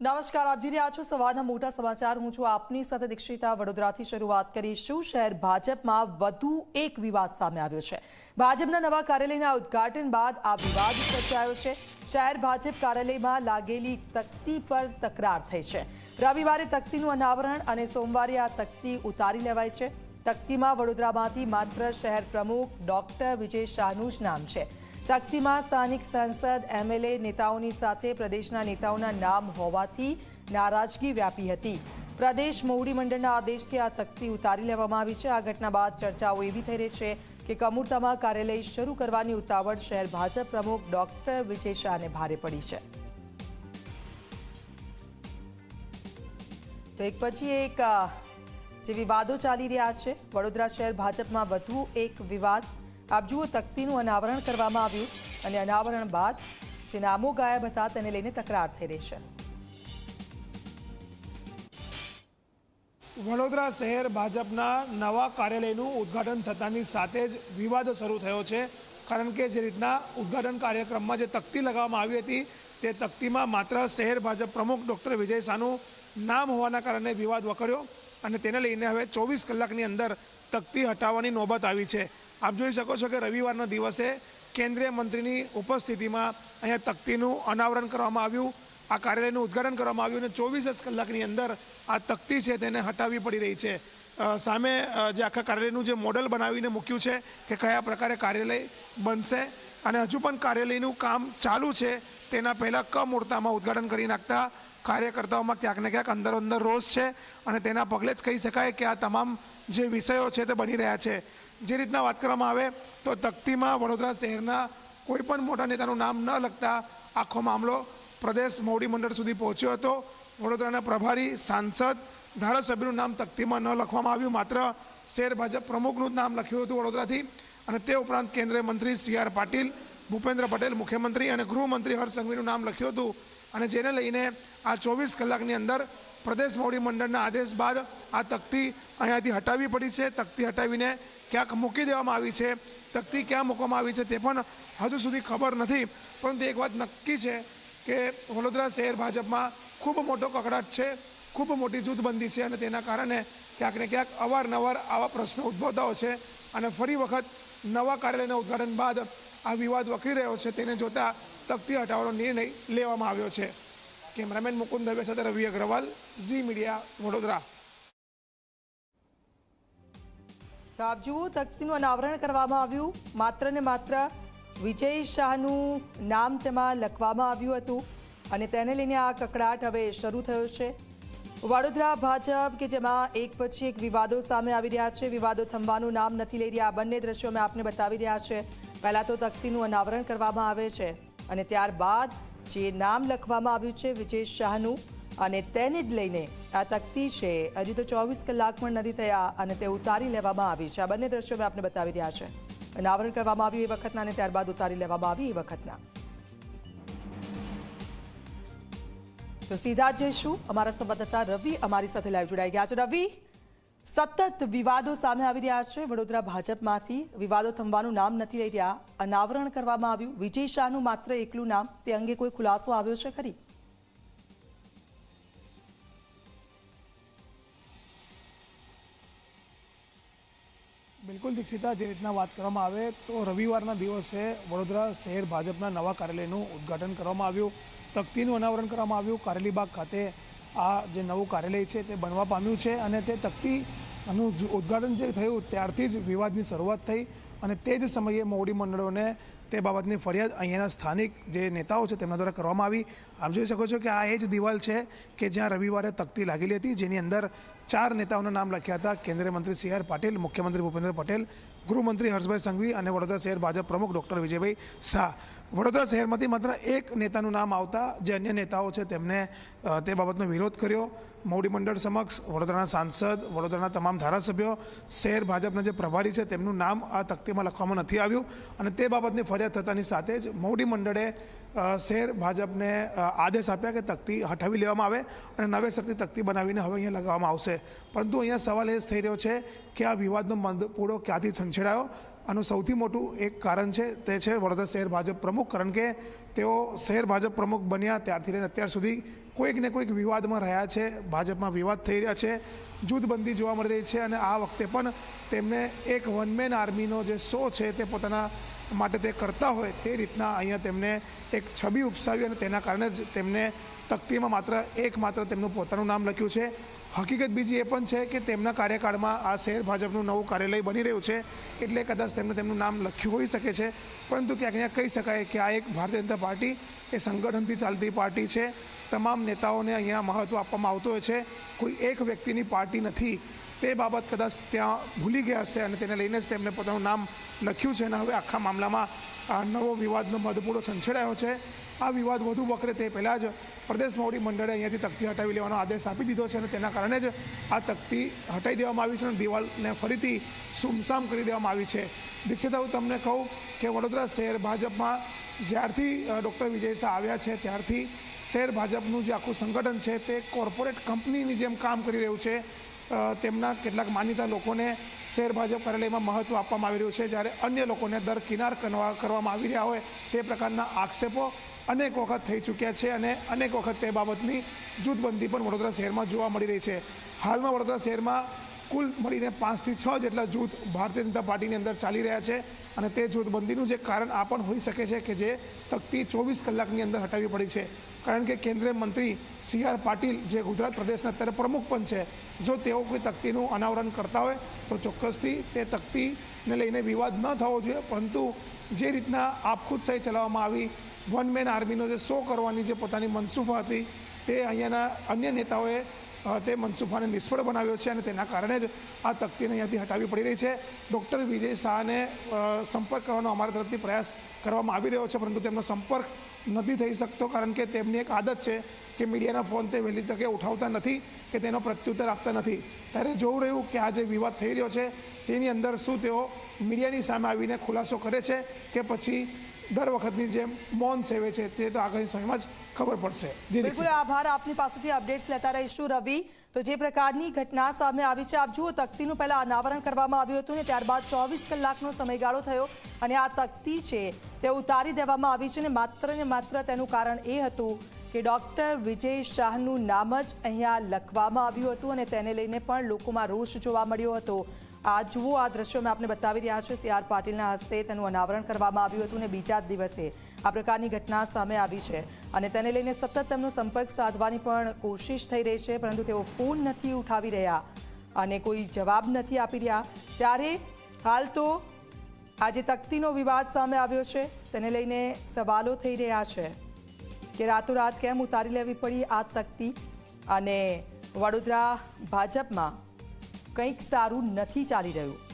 નમસ્કાર, આપ રહ્યા છો સવારના મોટા સમાચાર. હું છું આપની સાથે દીક્ષિતા વડોદરાથી શરૂઆત કરીશું. શહેર ભાજપમાં વધુ એક વિવાદ સામે આવ્યો છે. ભાજપના નવા કાર્યાલયના ઉદ્ઘાટન બાદ આ વિવાદ સર્જાયો છે. શહેર ભાજપ કાર્યાલયમાં લાગેલી તકતી પર તકરાર થઈ છે. રવિવારે તકતીનું અનાવરણ અને સોમવારે આ તકતી ઉતારી લેવાય છે. તકતીમાં વડોદરામાંથી માત્ર શહેર પ્રમુખ ડોક્ટર વિજય શાહનું જ નામ છે. તકતીમાં સ્થાનિક સાંસદ એમએલએ નેતાઓની સાથે પ્રદેશના નેતાઓના નામ હોવાથી નારાજગી વ્યાપી હતી. પ્રદેશ મોવડી મંડળના આદેશથી આ તકતી ઉતારી લેવામાં આવી છે. આ ઘટના બાદ ચર્ચાઓ એવી થઈ રહી છે કે કમુરતામાં કાર્યાલય શરૂ કરવાની ઉતાવળ શહેર ભાજપ પ્રમુખ ડોક્ટર વિજય શાહને ભારે પડી છે. તો એક પછી એક જે વિવાદો ચાલી રહ્યા છે. વડોદરા શહેર ભાજપમાં વધુ એક વિવાદ આપ જુઓ, તકતીનું અનાવરણ કરવામાં આવ્યું અને અનાવરણ બાદ જે નામો ગાયબ હતા તેને લઈને તકરાર થઈ રહી છે. વડોદરા શહેર ભાજપના નવા કાર્યાલયનું ઉદ્ઘાટન થતાની સાથે જ વિવાદ શરૂ થયો છે. કારણ કે જે રીતના ઉદ્ઘાટન કાર્યક્રમમાં જે તકતી લગાવવામાં આવી હતી, તે તકતીમાં માત્ર શહેર ભાજપ પ્રમુખ ડૉક્ટર વિજય શાહનું નામ હોવાના કારણે વિવાદ વકર્યો અને તેને લઈને હવે ચોવીસ કલાકની અંદર તકતી હટાવવાની નોબત આવી છે. આપ જોઈ શકો છો કે રવિવારના દિવસે કેન્દ્રીય મંત્રીની ઉપસ્થિતિમાં અહીંયા તકતીનું અનાવરણ કરવામાં આવ્યું. આ કાર્યાલયનું ઉદ્ઘાટન કરવામાં આવ્યું અને ચોવીસ જ કલાકની અંદર આ તકતી છે તેને હટાવવી પડી રહી છે. સામે જે આખા કાર્યાલયનું જે મોડલ બનાવીને મૂક્યું છે કે કયા પ્રકારે કાર્યાલય બનશે અને હજુ પણ કાર્યાલયનું કામ ચાલુ છે તેના પહેલાં કમૂર્તામાં ઉદ્ઘાટન કરી નાખતા કાર્યકર્તાઓમાં ક્યાંક ને ક્યાંક અંદરો અંદર રોષ છે અને તેના પગલે જ કહી શકાય કે આ તમામ જે વિષયો છે તે બની રહ્યા છે. જે રીતના વાત કરવામાં આવે, તો તકતીમાં વડોદરા શહેરના કોઈપણ મોટા નેતાનું નામ ન લગતા આખો મામલો પ્રદેશ મોવડી મંડળ સુધી પહોંચ્યો હતો. વડોદરાના પ્રભારી, સાંસદ, ધારાસભ્યનું નામ તકતીમાં ન લખવામાં આવ્યું. માત્ર શહેર ભાજપ પ્રમુખનું નામ લખ્યું હતું વડોદરાથી. અને તે ઉપરાંત કેન્દ્રીય મંત્રી સી આર પાટીલ, ભૂપેન્દ્ર પટેલ, મુખ્યમંત્રી અને ગૃહમંત્રી હર્ષ સંઘવીનું નામ લખ્યું હતું. અને જેને લઈને આ ચોવીસ કલાકની અંદર પ્રદેશ મોવડી મંડળના આદેશ બાદ આ તકતી અહીંયાથી હટાવવી પડી છે. તકતી હટાવીને ક્યાંક મૂકી દેવામાં આવી છે, તકતી ક્યાં મૂકવામાં આવી છે તે પણ હજુ સુધી ખબર નથી. પરંતુ એક વાત નક્કી છે કે વડોદરા શહેર ભાજપમાં ખૂબ મોટો કકડાટ છે, ખૂબ મોટી જૂથબંધી છે અને તેના કારણે ક્યાંક ને ક્યાંક અવારનવાર આવા પ્રશ્નો ઉદ્ભવતા હોય છે અને ફરી વખત નવા કાર્યાલયના ઉદ્ઘાટન બાદ આ વિવાદ વકરી રહ્યો છે તેને જોતા તકતી હટાવવાનો નિર્ણય લેવામાં આવ્યો છે. કેમેરામેન મુકુંદ દવે સાથે રવિ અગ્રવાલ, ઝી મીડિયા, વડોદરા. તો આપ જુઓ, તકતીનું અનાવરણ કરવામાં આવ્યું. માત્ર ને માત્ર વિજય શાહનું નામ તેમાં લખવામાં આવ્યું હતું અને તેને લઈને આ કકડાટ હવે શરૂ થયો છે. વડોદરા, ભાજપ કે જેમાં એક પછી એક વિવાદો સામે આવી રહ્યા છે. વિવાદો થંભવાનું નામ નથી લઈ રહ્યા. આ બંને દ્રશ્યો અમે આપને બતાવી રહ્યા છે. પહેલાં તો તકતીનું અનાવરણ કરવામાં આવે છે અને ત્યારબાદ જે નામ લખવામાં આવ્યું છે, વિજય શાહનું અને તેને જ લઈને આ તકતી છે. હજી તો ચોવીસ કલાક પણ નથી થયા અને તે ઉતારી લેવામાં આવી છે. આ બંને દ્રશ્યો મેં આપને બતાવી રહ્યા છે. અનાવરણ કરવામાં આવ્યું એ વખતના અને ત્યારબાદ ઉતારી લેવામાં આવી એ વખતના. તો સીધા જઈશું. અમારા સંવાદદાતા રવિ અમારી સાથે લાઈવ જોડાઈ ગયા છે. રવિ, સતત વિવાદો સામે આવી રહ્યા છે. વડોદરા ભાજપમાંથી વિવાદો થંભવાનું નામ નથી લઈ રહ્યા. અનાવરણ કરવામાં આવ્યું. વિજય શાહનું માત્ર એકલું નામ. તે અંગે કોઈ ખુલાસો આવ્યો છે ખરી? બિલકુલ દીક્ષિતા, જે રીતના વાત કરવામાં આવે તો રવિવારના દિવસે વડોદરા શહેર ભાજપના નવા કાર્યાલયનું ઉદ્ઘાટન કરવામાં આવ્યું. તકતીનું અનાવરણ કરવામાં આવ્યું. કારેલીબાગ ખાતે આ જે નવું કાર્યાલય છે તે બનવા પામ્યું છે અને તે તકતીનું ઉદ્ઘાટન જે થયું ત્યારથી જ વિવાદની શરૂઆત થઈ અને તે જ સમયે મોવડી મંડળોને તે બાબતની ફરિયાદ અહીંયાના સ્થાનિક જે નેતાઓ છે તેમના દ્વારા કરવામાં આવી. આપ જોઈ શકો છો કે આ એ જ દિવાલ છે કે જ્યાં રવિવારે તકતી લાગેલી હતી, જેની અંદર ચાર નેતાઓના નામ લખ્યા હતા. કેન્દ્રીય મંત્રી સી આર પાટીલ, મુખ્યમંત્રી ભૂપેન્દ્ર પટેલ, ગૃહમંત્રી હર્ષભાઈ સંઘવી અને વડોદરા શહેર ભાજપ પ્રમુખ ડૉક્ટર વિજયભાઈ શાહ. વડોદરા શહેરમાંથી માત્ર એક નેતાનું નામ આવતા જે અન્ય નેતાઓ છે, તેમને તે બાબતનો વિરોધ કર્યો. મોવડી મંડળ સમક્ષ વડોદરાના સાંસદ, વડોદરાના તમામ ધારાસભ્યો, શહેર ભાજપના જે પ્રભારી છે, તેમનું નામ આ તકતીમાં લખવામાં નથી આવ્યું અને તે બાબતની ફરિયાદ થતાની સાથે જ મોવડી મંડળે શહેર ભાજપને આદેશ આપ્યા કે તકતી હટાવી લેવામાં આવે અને નવેસરથી તકતી બનાવીને હવે અહીંયા લગાવવામાં આવશે. પરંતુ અહીંયા સવાલ એ જ થઈ રહ્યો છે કે આ વિવાદનો પૂળો ક્યાંથી છંછેડાયો? આનું સૌથી મોટું એક કારણ છે, તે છે વડોદરા શહેર ભાજપ પ્રમુખ. કારણ કે તેઓ શહેર ભાજપ પ્રમુખ બન્યા ત્યારથી લઈને અત્યાર સુધી કોઈક ને કોઈક વિવાદમાં રહ્યા છે, ભાજપમાં વિવાદ થઈ રહ્યા છે, જૂથબંધી જોવા મળી રહી છે અને આ વખતે પણ તેમને એક વનમેન આર્મીનો જે શો છે તે પોતાના માટે તે કરતા હોય તે રીતના અહીંયા તેમને એક છબી ઉપસાવી અને તેના કારણે જ તેમને તકતીમાં માત્ર એક માત્ર તેમનું પોતાનું નામ લખ્યું છે. હકીકત બીજી એ પણ છે કે તેમના કાર્યકાળમાં આ શહેર ભાજપનું નવું કાર્યાલય બની રહ્યું છે એટલે કદાચ તેમને તેમનું નામ લખ્યું હોઈ શકે છે. પરંતુ ક્યાંક અહીંયા કહી શકાય કે આ એક ભારતીય જનતા પાર્ટી એ સંગઠનથી ચાલતી પાર્ટી છે. તમામ નેતાઓને અહીંયા મહત્ત્વ આપવામાં આવતું હોય છે. કોઈ એક વ્યક્તિની પાર્ટી નથી. તે બાબત કદાચ ત્યાં ભૂલી ગયા હશે અને તેને લઈને જ તેમણે પોતાનું નામ લખ્યું છે અને હવે આખા મામલામાં આ નવો વિવાદનો મધપૂડો છંછેડાયો છે. આ વિવાદ વધુ વકરે તે પહેલાં જ પ્રદેશ મોવડી મંડળે અહીંયાથી તકતી હટાવી લેવાનો આદેશ આપી દીધો છે અને તેના કારણે જ આ તકતી હટાવી દેવામાં આવી છે અને દિવાલને ફરીથી સુમસામ કરી દેવામાં આવી છે. દીક્ષિતા હું તમને કહું કે વડોદરા શહેર ભાજપમાં જ્યારથી ડૉક્ટર વિજય શાહ આવ્યા છે ત્યારથી શહેર ભાજપનું જે આખું સંગઠન છે તે કોર્પોરેટ કંપનીની જેમ કામ કરી રહ્યું છે. તેમના કેટલાક માનીતા લોકોને શહેર ભાજપ કાર્યાલયમાં મહત્ત્વ આપવામાં આવી રહ્યું છે. જ્યારે અન્ય લોકોને દર કિનાર કરવા કરવામાં આવી રહ્યા હોય તે પ્રકારના આક્ષેપો અનેક વખત થઈ ચૂક્યા છે અને અનેક વખત તે બાબતની જૂથબંધી પણ વડોદરા શહેરમાં જોવા મળી રહી છે. હાલમાં વડોદરા શહેરમાં કુલ મળીને પાંચથી છ જેટલા જૂથ ભારતીય જનતા પાર્ટીની અંદર ચાલી રહ્યા છે અને તે જૂથબંધીનું જે કારણ આ પણ હોઈ શકે છે કે જે તકતી ચોવીસ કલાકની અંદર હટાવવી પડી છે. કારણ કે કેન્દ્રીય મંત્રી સી આર પાટીલ, જે ગુજરાત પ્રદેશના અત્યારે પ્રમુખ પણ છે, જો તેઓ કોઈ તકતીનું અનાવરણ કરતા હોય, તો ચોક્કસથી તે તકતીને લઈને વિવાદ ન થવો જોઈએ. પરંતુ જે રીતના આપખુદશાહી ચલાવવામાં આવી વન મેન આર્મીનો જે શો કરવાની જે પોતાની મનસૂફા હતી, તે અહીંયાના અન્ય નેતાઓએ તે મનસુફાને નિષ્ફળ બનાવ્યો છે અને તેના કારણે જ આ તકતીને અહીંયાથી હટાવવી પડી રહી છે. ડૉક્ટર વિજય શાહને સંપર્ક કરવાનો અમારા તરફથી પ્રયાસ કરવામાં આવી રહ્યો છે, પરંતુ તેમનો સંપર્ક નથી થઈ શકતો, કારણ કે તેમની એક આદત છે કે મીડિયાના ફોન તે વહેલી તકે ઉઠાવતા નથી કે તેનો પ્રત્યુત્તર આપતા નથી. ત્યારે જોવું રહ્યું કે આ જે વિવાદ થઈ રહ્યો છે, તેની અંદર શું તેઓ મીડિયાની સામે આવીને ખુલાસો કરે છે કે પછી દર વખતની જેમ મૌન સેવે છે તે તો આગળની સમયમાં જ ખબર પડશે. બિલકુલ આભાર. આપની પાસેથી અપડેટ્સ લેતા રહીશું. રવિ તો જે પ્રકારની ઘટના સામે આવી છે, આપ જુઓ, તકતીનું પહેલાં અનાવરણ કરવામાં આવ્યું હતું ને ત્યારબાદ ચોવીસ કલાકનો સમયગાળો થયો અને આ તકતી છે તે ઉતારી દેવામાં આવી છે ને માત્ર ને માત્ર તેનું કારણ એ હતું કે ડૉક્ટર વિજય શાહનું નામ જ અહીંયા લખવામાં આવ્યું હતું અને તેને લઈને પણ લોકોમાં રોષ જોવા મળ્યો હતો. આ જુઓ આ દ્રશ્યો મેં આપને બતાવી રહ્યા છે. સી આર પાટીલના હસ્તે તેનું અનાવરણ કરવામાં આવ્યું હતું અને બીજા દિવસે આ પ્રકારની ઘટના સામે આવી છે અને તેને લઈને સતત તેમનો સંપર્ક સાધવાની પણ કોશિશ થઈ રહી છે, પરંતુ તેઓ ફોન નથી ઉઠાવી રહ્યા અને કોઈ જવાબ નથી આપી રહ્યા. ત્યારે હાલ તો આજે તકતીનો વિવાદ સામે આવ્યો છે. તેને લઈને સવાલો થઈ રહ્યા છે કે રાતોરાત કેમ ઉતારી લેવી પડી આ તકતી? અને વડોદરા ભાજપમાં કંઈક સારું નથી ચાલી રહ્યું.